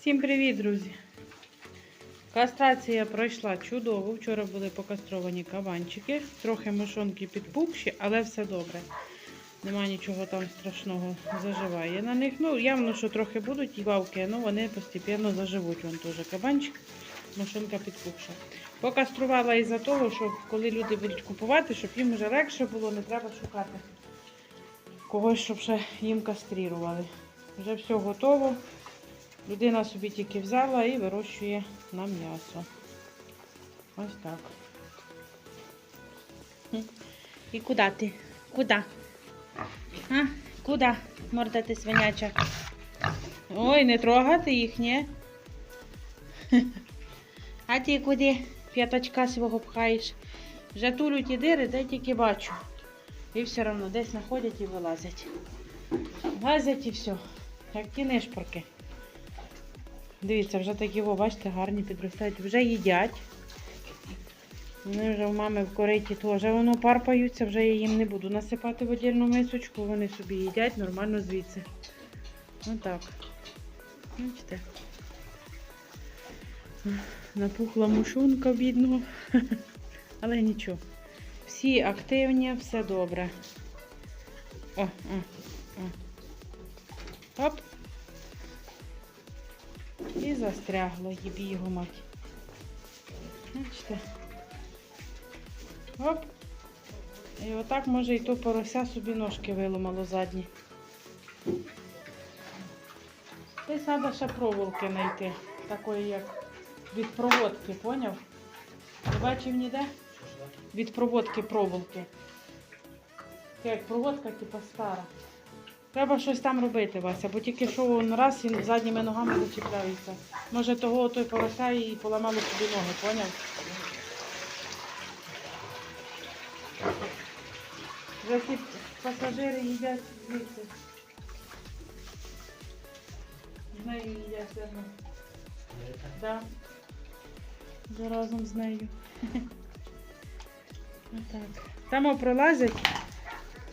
Всім привіт, друзі! Кастрація пройшла чудово. Вчора були покастровані кабанчики. Трохи мошонки підпухші, але все добре. Нема нічого там страшного заживає на них. Ну, явно, що трохи будуть вавки, але вони постійно заживуть. Вон теж кабанчик, мошонка підпухша. Покаструвала із-за того, що коли люди будуть купувати, щоб їм вже легше було, не треба шукати когось, щоб ще їм кастрірували. Вже все готово. Людина собі тільки взяла і вирощує на м'ясо. Ось так. І куди ти? Куди? А? Куди? Морда ти свиняча. Ой, не трогати їх, ні? А ти куди п'ятачка свого пхаєш? Вже тулють і дири, де тільки бачу. І все одно десь знаходять і вилазять. Лазять і все. Як ті нишпорки. Дивіться, вже такі, о, бачите, гарні підростають. Вже їдять. Вони вже в мами в кориті теж воно парпаються, вже я їм не буду насипати в отдільну мисочку, вони собі їдять нормально звідси. Отак. Бачите? Напухла мушунка бідного. Але нічого. Всі активні, все добре. О, о, о. Оп. І застрягло, їбі його мать. Бачите? Оп. І отак може і то порося собі ножки виломало задні. Десь треба ще проволоки знайти. Такої як від проводки, поняв? Не бачив ніде? Від проводки проволоки. Це як проводка, типу стара. Треба щось там робити, Вася, бо тільки що він раз і задніми ногами зачіпляється. Може того той порося і поламало собі ноги, поняв? Вже ці пасажири їдять звідси. З нею їдять, верно. Да. Вже разом з нею. Отак. Там пролазять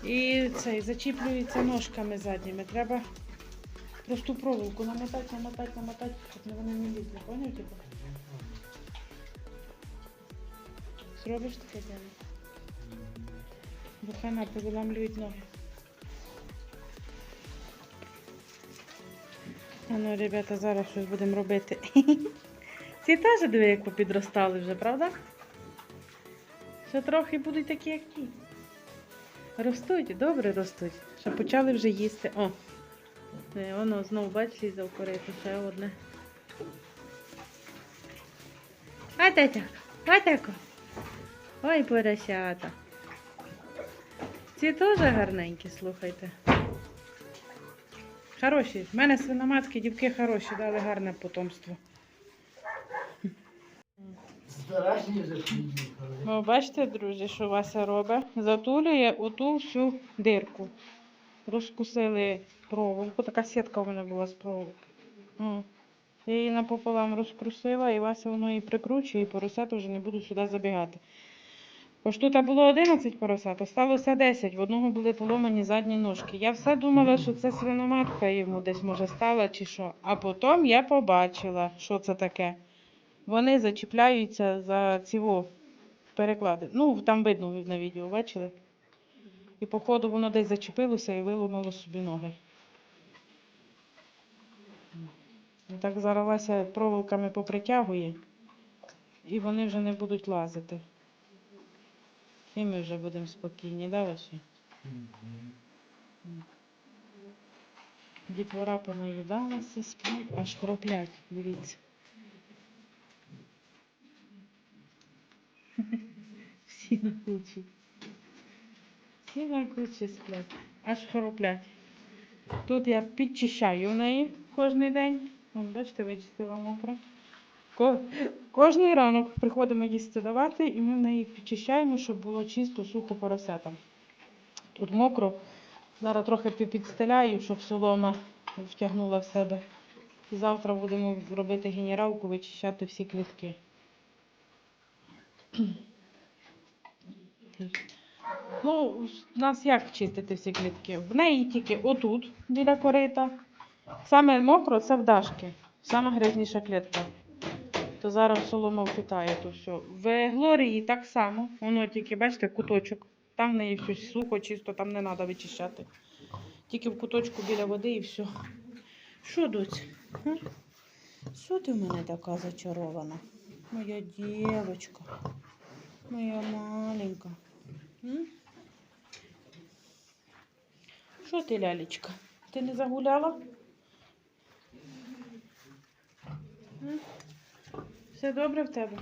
і цей зачіплюється ножками задніми. Треба просту проволоку намотати, намотати, намотати, щоб вони не лізли. Поняв типу? Зробиш таке діло? Бо хана повиламлюють ноги. А ну, ребята, зараз щось будемо робити. Ці теж диви, як попідростали вже, правда? Ще трохи будуть такі, як ті. Ростуть, добре ростуть. Ще почали вже їсти. О! Воно знову, бачиш, лізе в корито, ще одне. А тетя, атако. Ой, поросята. Ці теж гарненькі, слухайте. Хороші. В мене свиноматки, дівки хороші, дали гарне потомство. Страшні вже приїхали. Ну, бачите, друзі, що Вася робить? Затулює оту всю дирку. Розкусили проволоку. Така сітка у мене була з проволоки. Я її напополам розкрусила, і Вася воно її прикручує, і поросята вже не будуть сюди забігати. Бо тут було 11 поросят, осталося 10. В одного були поломані задні ножки. Я все думала, що це свиноматка йому десь може стала чи що. А потім я побачила, що це таке. Вони зачіпляються за цього переклади. Ну, там видно на відео, бачили? І походу воно десь зачепилося і виломало собі ноги. Так зараз Вася проволоками попритягує, і вони вже не будуть лазити. І ми вже будемо спокійні, да, Ваші? Дітвора понаїдалася, сплять, аж хроплять, дивіться. На кучі. Всі на сплять, аж хроплять. Тут я підчищаю в неї кожен день. Бачите, вичистила мокро. Ко... Кожний ранок приходимо їсти давати, і ми в неї підчищаємо, щоб було чисто, сухо поросятам. Тут мокро. Зараз трохи підстеляю, щоб солома втягнула в себе. І завтра будемо робити генералку, вичищати всі клітки. Ну, у нас як чистити всі клітки? В неї тільки отут, біля корита, Саме мокро це в Дашки. Сама грязніша клітка. То зараз солома впитає то все. В Глорії так само. Воно тільки, бачите, куточок. Там в неї все сухо, чисто, там не треба вичищати. Тільки в куточку біля води і все. Що, доць? Що ти в мене така зачарована? Моя дівочка. Моя маленька. М? Що ти, лялечка? Ти не загуляла? М? Все добре в тебе?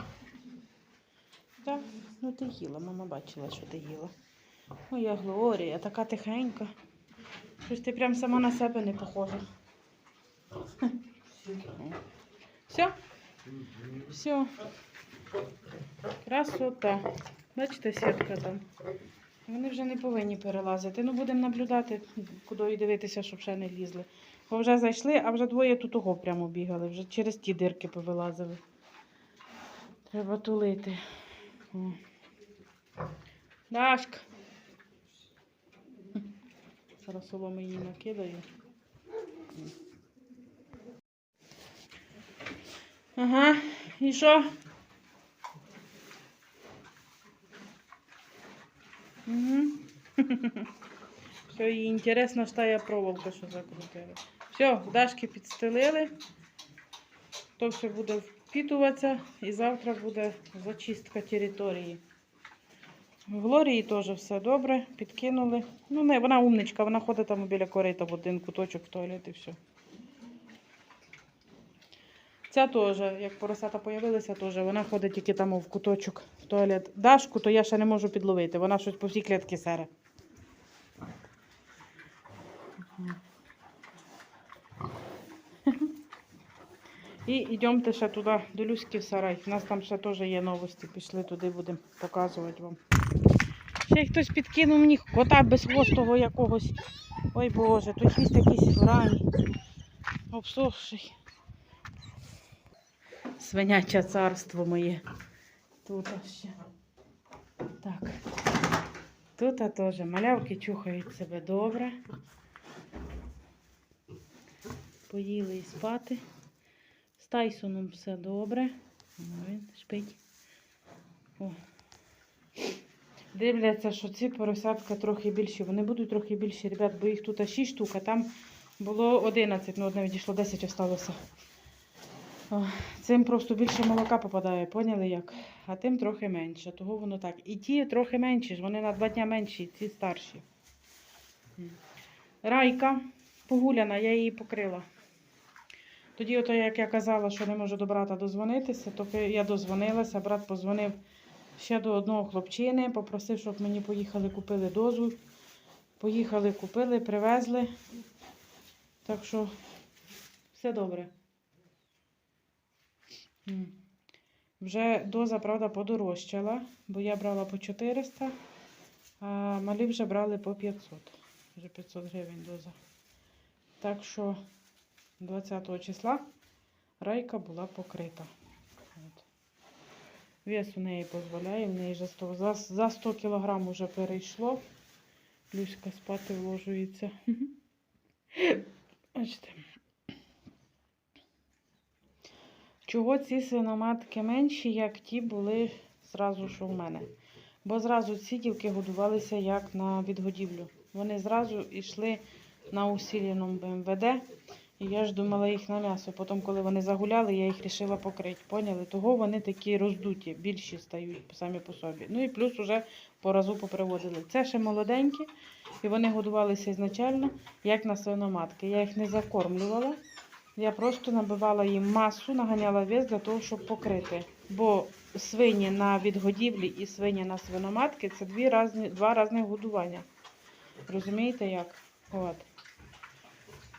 Так? Ну ти їла, мама бачила, що ти їла. Моя Глорія, така тихенька. Щось ти прям сама на себе не похожа. Все? Все. Красота. Бачите, сітка там. Вони вже не повинні перелазити. Ну, будемо наблюдати, куди і дивитися, щоб ще не лізли. Бо вже зайшли, а вже двоє тут того прямо бігали, вже через ті дирки повилазили. Треба тулити. О. Дашка. Зараз соломи її накидаю. Ага, і що? Все, їй інтересно, що я проволока, що закрутила. Все, Дашки підстелили. То все буде впітуватися і завтра буде зачистка території. В Глорії теж все добре, підкинули. Ну, не, вона умничка, вона ходить там біля корита в один куточок в туалет і все. Ця теж, як поросята появилися, теж вона ходить тільки там в куточок в туалет. Дашку, то я ще не можу підловити. Вона щось по всій клітці сере. І йдемте ще туди, до Люськи в сарай. У нас там ще теж є новості. Пішли туди, будемо показувати вам. Ще хтось підкинув мені кота безхвостого якогось. Ой Боже, той хвіст якийсь в рані. Обсохший. Свиняче царство моє. Тут ще. Так. Тут теж малявки чухають себе добре. Поїли і спати. З Тайсоном все добре. О, Він спить. О. Дивляться, що ці поросятка трохи більші. Вони будуть трохи більші, ребят, бо їх тут 6 штук, а там було 11, ну одне відійшло, 10 осталося. Цим просто більше молока попадає, поняли як? А тим трохи менше. Того воно так. І ті трохи менші вони на два дня менші, ці старші. Райка погуляна, я її покрила. Тоді, ото, як я казала, що не можу до брата дозвонитися, то я дозвонилася, брат позвонив ще до одного хлопчини, попросив, щоб мені поїхали, купили дозу. Поїхали, купили, привезли. Так що все добре. Вже доза, правда, подорожчала, бо я брала по 400, а малі вже брали по 500. Вже 500 гривень доза. Так що 20 числа райка була покрита. От. Вес у неї дозволяє, в неї вже 100, за, за 100 кг вже перейшло. Люська спати вложується. Бачите. Чого ці свиноматки менші, як ті були зразу, що в мене? Бо зразу ці дівки годувалися як на відгодівлю. Вони зразу йшли на усиленому БМВД. І я ж думала їх на м'ясо. Потім, коли вони загуляли, я їх вирішила покрити. Поняли? Того вони такі роздуті, більші стають самі по собі. Ну і плюс уже по разу поприводили. Це ще молоденькі, і вони годувалися ізначально, як на свиноматки. Я їх не закормлювала. Я просто набивала їм масу, наганяла вес для того, щоб покрити. Бо свині на відгодівлі і свині на свиноматки це дві разні, два різних годування. Розумієте як? От.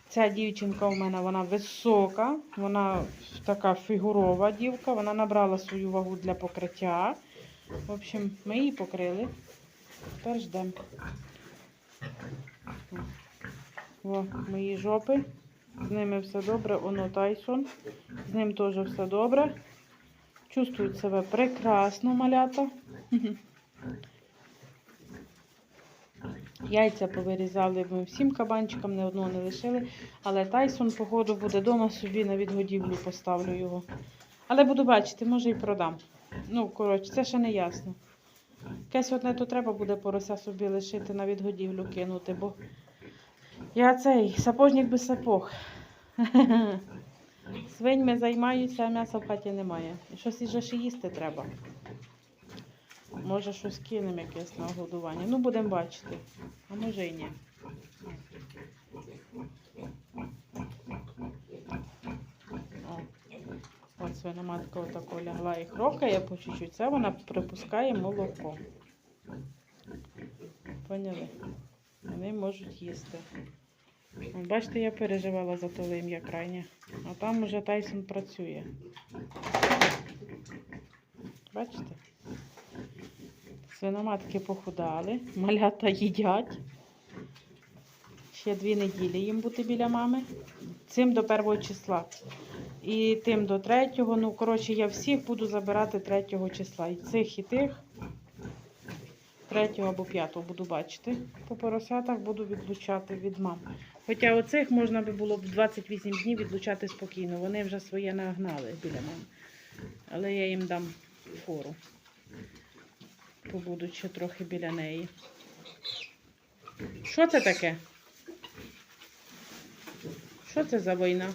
Ця дівчинка у мене вона висока, вона така фігурова дівка, вона набрала свою вагу для покриття. В общем, ми її покрили. Тепер ждемо. О, мої жопи. З ними все добре. Оно Тайсон. З ним теж все добре. Чувствують себе прекрасно, малята. Яйця повирізали ми всім кабанчикам, не одного не лишили. Але Тайсон, походу, буде вдома собі на відгодівлю поставлю його. Але буду бачити, може і продам. Ну, коротше, це ще не ясно. Якесь одне то треба буде порося собі лишити на відгодівлю кинути, бо я цей сапожник без сапог. Свиньми займаюся, а м'яса в хаті немає. Щось іже ще їсти треба. Може щось кинемо якесь на годування. Ну, будемо бачити. А може і ні. От свиноматка отако лягла і хрокає по чуть-чуть. Це вона припускає молоко. Поняли? Вони можуть їсти. Бачите, я переживала за то ім'я крайнє. А там уже Тайсон працює. Бачите? Свиноматки похудали, малята їдять. Ще дві неділі їм бути біля мами. Цим до першого числа. І тим до третього. Ну, коротше, я всіх буду забирати третього числа. І цих, і тих. Третього або п'ятого буду бачити. По поросятах буду відлучати від мам. Хоча оцих можна би було б 28 днів відлучати спокійно. Вони вже своє нагнали біля мене. Але я їм дам фору. Побудуть ще трохи біля неї. Що це таке? Що це за війна?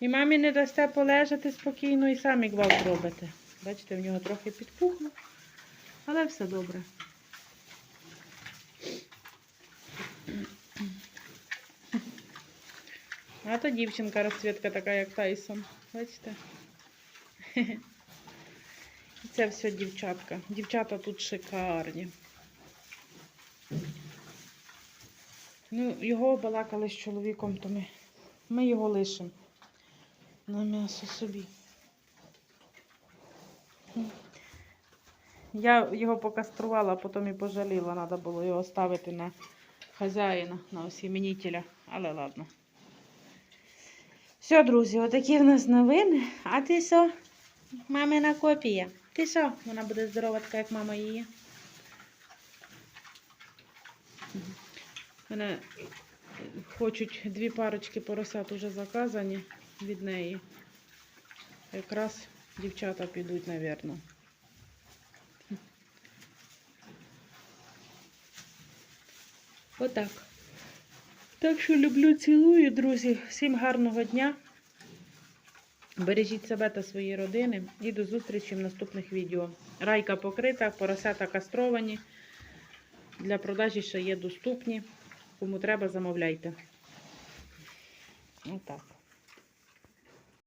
І мамі не дасте полежати спокійно і самі гвалт робите. Бачите, в нього трохи підпухло, але все добре. А то дівчинка розцвітка така, як Тайсон. Бачите? І Це все дівчатка. Дівчата тут шикарні. Ну, його балакали з чоловіком, то ми, ми його лишимо на м'ясо собі. Я його покаструвала, а потім і пожаліла. Треба було його ставити на хазяїна, на осіменителя. Але ладно. Все, друзі, отакі в нас новини. А ти що? Мамина копія. Ти що? Вона буде здорова, така, як мама її. Мене хочуть дві парочки поросят уже заказані від неї. Якраз дівчата підуть, напевно. Отак. Так що люблю, цілую, друзі. Всім гарного дня. Бережіть себе та свої родини і до зустрічі в наступних відео. Райка покрита, поросята кастровані. Для продажі ще є доступні. Кому треба, замовляйте. Отак.